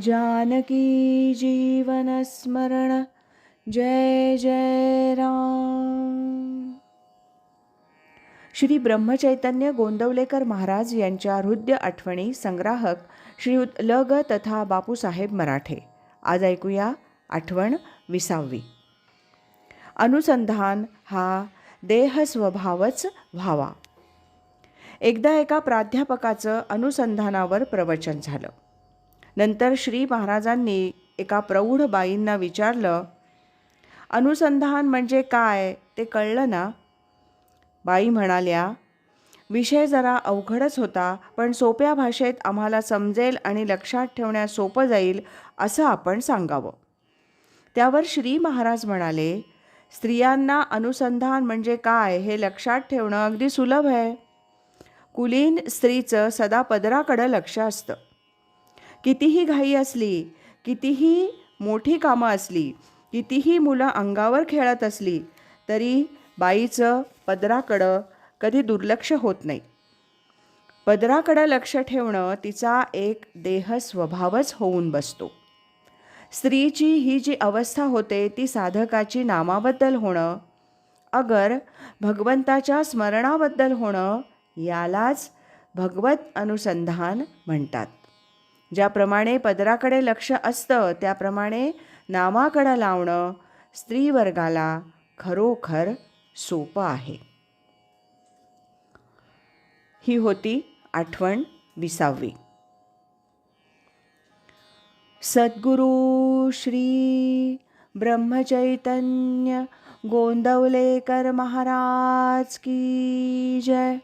जानकी जीवनस्मरण जय जय राम। श्री ब्रह्मचैतन्य गोंदवलेकर महाराज यांच्या हृदय आठवणी संग्राहक श्री ल ग तथा बापूसाहेब मराठे. आज ऐकूया आठवण विसावी. अनुसंधान हा देह स्वभावच व्हावा. एकदा एका प्राध्यापकाचं अनुसंधानावर प्रवचन झालं. नंतर श्री महाराजांनी एका प्रौढ बाईंना विचारलं अनुसंधान म्हणजे काय? ते कळलं ना? बाई म्हणाल्या विषय जरा अवघडच होता पण सोप्या भाषेत आम्हाला समजेल आणि लक्षात ठेवण्यास सोपं जाईल असं आपण सांगावं. त्यावर श्री महाराज म्हणाले स्त्रियांना अनुसंधान म्हणजे काय हे लक्षात ठेवणं अगदी सुलभ आहे. कुलीन स्त्रीचं सदा पदराकडं लक्ष असतं. कितीही घाई असली कितीही मोठी कामं असली कितीही मुलं अंगावर खेळत असली तरी बाईचं पदराकडं कधी दुर्लक्ष होत नाही. पदराकडं लक्ष ठेवणं तिचा एक देह स्वभावच होऊन बसतो. स्त्रीची ही जी अवस्था होते ती साधकाची नामाबद्दल होणं अगर भगवंताच्या स्मरणाबद्दल होणं यालाच भगवत अनुसंधान म्हणतात. ज्याप्रमाणे पदराकडे लक्ष असतं त्याप्रमाणे नामाकडं लावणं स्त्रीवर्गाला खरोखर सोपं आहे. ही होती आठवण विसावी. सद्गुरु श्री ब्रह्मचैतन्य गोंदवलेकर महाराज की जय.